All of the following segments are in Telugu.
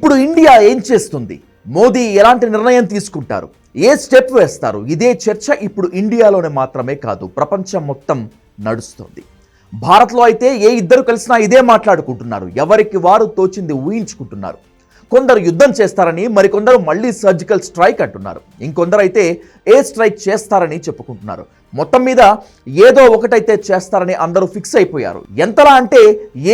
ఇప్పుడు ఇండియా ఏం చేస్తుంది? మోదీ ఎలాంటి నిర్ణయం తీసుకుంటారు? ఏ స్టెప్ వేస్తారు? ఇదే చర్చ ఇప్పుడు ఇండియాలోనే మాత్రమే కాదు ప్రపంచం మొత్తం నడుస్తుంది. భారత్లో అయితే ఏ ఇద్దరు కలిసినా ఇదే మాట్లాడుకుంటున్నారు. ఎవరికి వారు తోచింది ఊహించుకుంటున్నారు. కొందరు యుద్ధం చేస్తారని మరికొందరు మళ్ళీ సర్జికల్ స్ట్రైక్ అంటున్నారు. ఇంకొందరు అయితే ఏ స్ట్రైక్ చేస్తారని చెప్పుకుంటున్నారు. మొత్తం మీద ఏదో ఒకటైతే చేస్తారని అందరూ ఫిక్స్ అయిపోయారు. ఎంతలా అంటే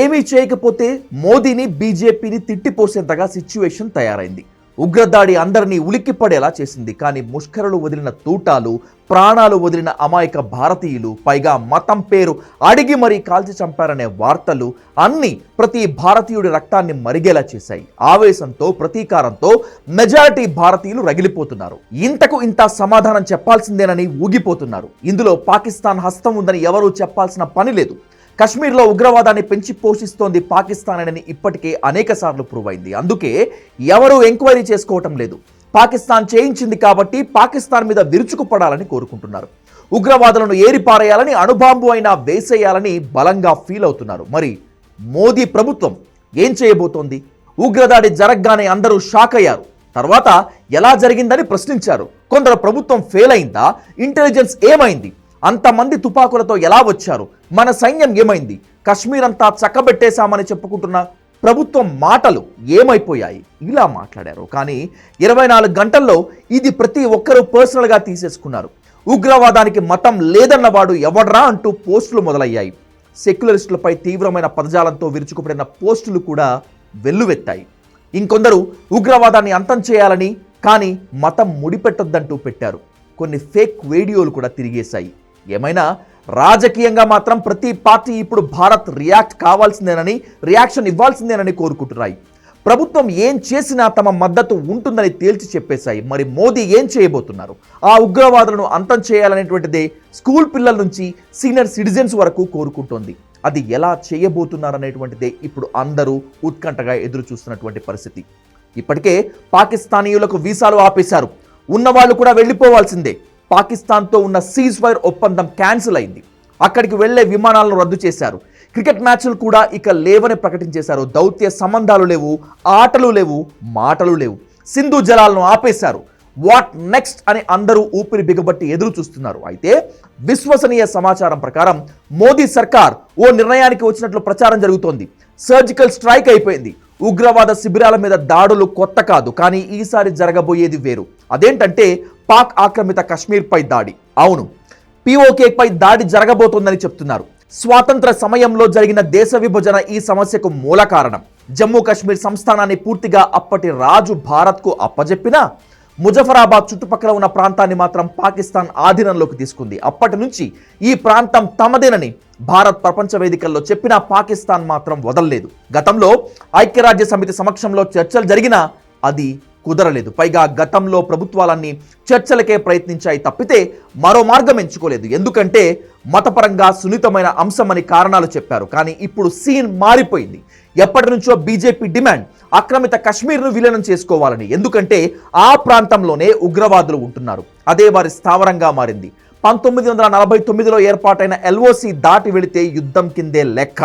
ఏమీ చేయకపోతే మోదీని బీజేపీని తిట్టిపోసేంతగా సిచ్యువేషన్ తయారైంది. ఉగ్రదాడి అందరినీ ఉలిక్కిపడేలా చేసింది. కానీ ముష్కరులు వదిలిన తూటాలు ప్రాణాలు వదిలిన అమాయక భారతీయులు పైగా మతం పేరు అడిగి మరీ కాల్చి చంపారనే వార్తలు అన్నీ ప్రతి భారతీయుడి రక్తాన్ని మరిగేలా చేశాయి. ఆవేశంతో ప్రతీకారంతో మెజారిటీ భారతీయులు రగిలిపోతున్నారు. ఇంతకు ఇంత సమాధానం చెప్పాల్సిందేనని ఊగిపోతున్నారు. ఇందులో పాకిస్తాన్ హస్తం ఉందని ఎవరూ చెప్పాల్సిన పని లేదు. కశ్మీర్లో ఉగ్రవాదాన్ని పెంచి పోషిస్తోంది పాకిస్తాన్ అని ఇప్పటికే అనేక సార్లు ప్రూవ్ అయింది. అందుకే ఎవరూ ఎంక్వైరీ చేసుకోవటం లేదు. పాకిస్తాన్ చేయించింది కాబట్టి పాకిస్తాన్ మీద విరుచుకుపడాలని కోరుకుంటున్నారు. ఉగ్రవాదులను ఏరిపారేయాలని అణుబాంబు అయినా వేసేయాలని బలంగా ఫీల్ అవుతున్నారు. మరి మోదీ ప్రభుత్వం ఏం చేయబోతోంది? ఉగ్రదాడి జరగగానే అందరూ షాక్ అయ్యారు. తర్వాత ఎలా జరిగిందని ప్రశ్నించారు. కొందరు ప్రభుత్వం ఫెయిల్ అయిందా? ఇంటెలిజెన్స్ ఏమైంది? అంతమంది తుపాకులతో ఎలా వచ్చారు? మన సైన్యం ఏమైంది? కశ్మీర్ అంతా చక్కబెట్టేశామని చెప్పుకుంటున్న ప్రభుత్వం మాటలు ఏమైపోయాయి? ఇలా మాట్లాడారు. కానీ ఇరవై నాలుగు గంటల్లో ఇది ప్రతి ఒక్కరూ పర్సనల్గా తీసేసుకున్నారు. ఉగ్రవాదానికి మతం లేదన్నవాడు ఎవడ్రా అంటూ పోస్టులు మొదలయ్యాయి. సెక్యులరిస్టులపై తీవ్రమైన పదజాలంతో విరుచుకుపడిన పోస్టులు కూడా వెల్లువెత్తాయి. ఇంకొందరు ఉగ్రవాదాన్ని అంతం చేయాలని కానీ మతం ముడిపెట్టొద్దంటూ పెట్టారు. కొన్ని ఫేక్ వీడియోలు కూడా తిరిగేశాయి. ఏమైనా రాజకీయంగా మాత్రం ప్రతి పార్టీ ఇప్పుడు భారత్ రియాక్ట్ కావాల్సిందేనని రియాక్షన్ ఇవ్వాల్సిందేనని కోరుకుంటున్నాయి. ప్రభుత్వం ఏం చేసినా తమ మద్దతు ఉంటుందని తేల్చి చెప్పేశాయి. మరి మోదీ ఏం చేయబోతున్నారు? ఆ ఉగ్రవాదులను అంతం చేయాలనేటువంటిదే స్కూల్ పిల్లల నుంచి సీనియర్ సిటిజన్స్ వరకు కోరుకుంటోంది. అది ఎలా చేయబోతున్నారనేటువంటిదే ఇప్పుడు అందరూ ఉత్కంఠగా ఎదురు చూస్తున్నటువంటి పరిస్థితి. ఇప్పటికే పాకిస్తానీయులకు వీసాలు ఆపేశారు. ఉన్నవాళ్ళు కూడా వెళ్ళిపోవాల్సిందే. పాకిస్తాన్తో ఉన్న సీజ్ ఫైర్ ఒప్పందం క్యాన్సిల్ అయింది. అక్కడికి వెళ్ళే విమానాలను రద్దు చేశారు. క్రికెట్ మ్యాచ్లు కూడా ఇక లేవని ప్రకటించేశారు. దౌత్య సంబంధాలు లేవు ఆటలు లేవు మాటలు లేవు. సింధు జలాలను ఆపేశారు. వాట్ నెక్స్ట్ అని అందరూ ఊపిరి బిగబట్టి ఎదురు చూస్తున్నారు. అయితే విశ్వసనీయ సమాచారం ప్రకారం మోదీ సర్కార్ ఓ నిర్ణయానికి వచ్చినట్లు ప్రచారం జరుగుతోంది. సర్జికల్ స్ట్రైక్ అయిపోయింది. ఉగ్రవాద శిబిరాల మీద దాడులు కొత్త కాదు కానీ ఈసారి జరగబోయేది వేరు. అదేంటంటే పాక్ ఆక్రమిత కశ్మీర్పై దాడి. అవును పిఓకే పై దాడి జరగబోతోందని చెప్తున్నారు. స్వాతంత్ర సమయంలో జరిగిన దేశ విభజన ఈ సమస్యకు మూల కారణం. జమ్మూ కాశ్మీర్ సంస్థానాన్ని పూర్తిగా అప్పటి రాజు భారత్కు అప్పజెప్పినా ముజఫరాబాద్ చుట్టుపక్కల ఉన్న ప్రాంతాన్ని మాత్రం పాకిస్తాన్ ఆధీనంలోకి తీసుకుంది. అప్పటి నుంచి ఈ ప్రాంతం తమదేనని భారత్ ప్రపంచ వేదికల్లో చెప్పినా పాకిస్తాన్ మాత్రం వదలలేదు. గతంలో ఐక్యరాజ్య సమితి సమక్షంలో చర్చలు జరిగినా అది కుదరలేదు. పైగా గతంలో ప్రభుత్వాలన్నీ చర్చలకే ప్రయత్నించాయి తప్పితే మరో మార్గం ఎంచుకోలేదు. ఎందుకంటే మతపరంగా సున్నితమైన అంశమని కారణాలు చెప్పారు. కానీ ఇప్పుడు సీన్ మారిపోయింది. ఎప్పటి నుంచో బీజేపీ డిమాండ్ ఆక్రమిత కశ్మీర్ను విలీనం చేసుకోవాలని. ఎందుకంటే ఆ ప్రాంతంలోనే ఉగ్రవాదులు ఉంటున్నారు. అదే వారి స్థావరంగా మారింది. పంతొమ్మిది వందల నలభై తొమ్మిదిలో ఏర్పాటైన ఎల్ఓసి దాటి వెళితే యుద్ధం కిందే లెక్క.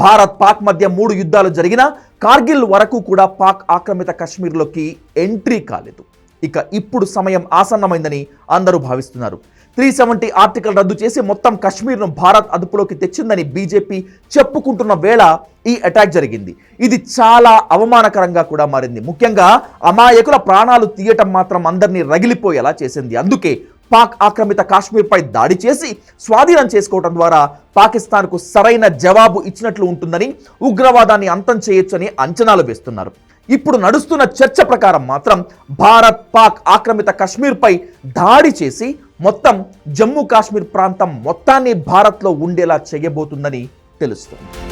భారత్ పాక్ మధ్య మూడు యుద్ధాలు జరిగినా కార్గిల్ వరకు కూడా పాక్ ఆక్రమిత కశ్మీర్లోకి ఎంట్రీ కాలేదు. ఇక ఇప్పుడు సమయం ఆసన్నమైందని అందరూ భావిస్తున్నారు. త్రీ సెవెంటీ ఆర్టికల్ రద్దు చేసి మొత్తం కశ్మీర్ను భారత్ అదుపులోకి తెచ్చిందని బీజేపీ చెప్పుకుంటున్న వేళ ఈ అటాక్ జరిగింది. ఇది చాలా అవమానకరంగా కూడా మారింది. ముఖ్యంగా అమాయకుల ప్రాణాలు తీయటం మాత్రం అందరినీ రగిలిపోయేలా చేసింది. అందుకే పాక్ ఆక్రమిత కాశ్మీర్పై దాడి చేసి స్వాధీనం చేసుకోవడం ద్వారా పాకిస్తాన్కు సరైన జవాబు ఇచ్చినట్లు ఉంటుందని ఉగ్రవాదాన్ని అంతం చేయొచ్చని అంచనాలు వేస్తున్నారు. ఇప్పుడు నడుస్తున్న చర్చ ప్రకారం మాత్రం భారత్ పాక్ ఆక్రమిత కాశ్మీర్పై దాడి చేసి మొత్తం జమ్మూ కాశ్మీర్ ప్రాంతం మొత్తాన్ని భారత్లో ఉండేలా చేయబోతుందని తెలుస్తుంది.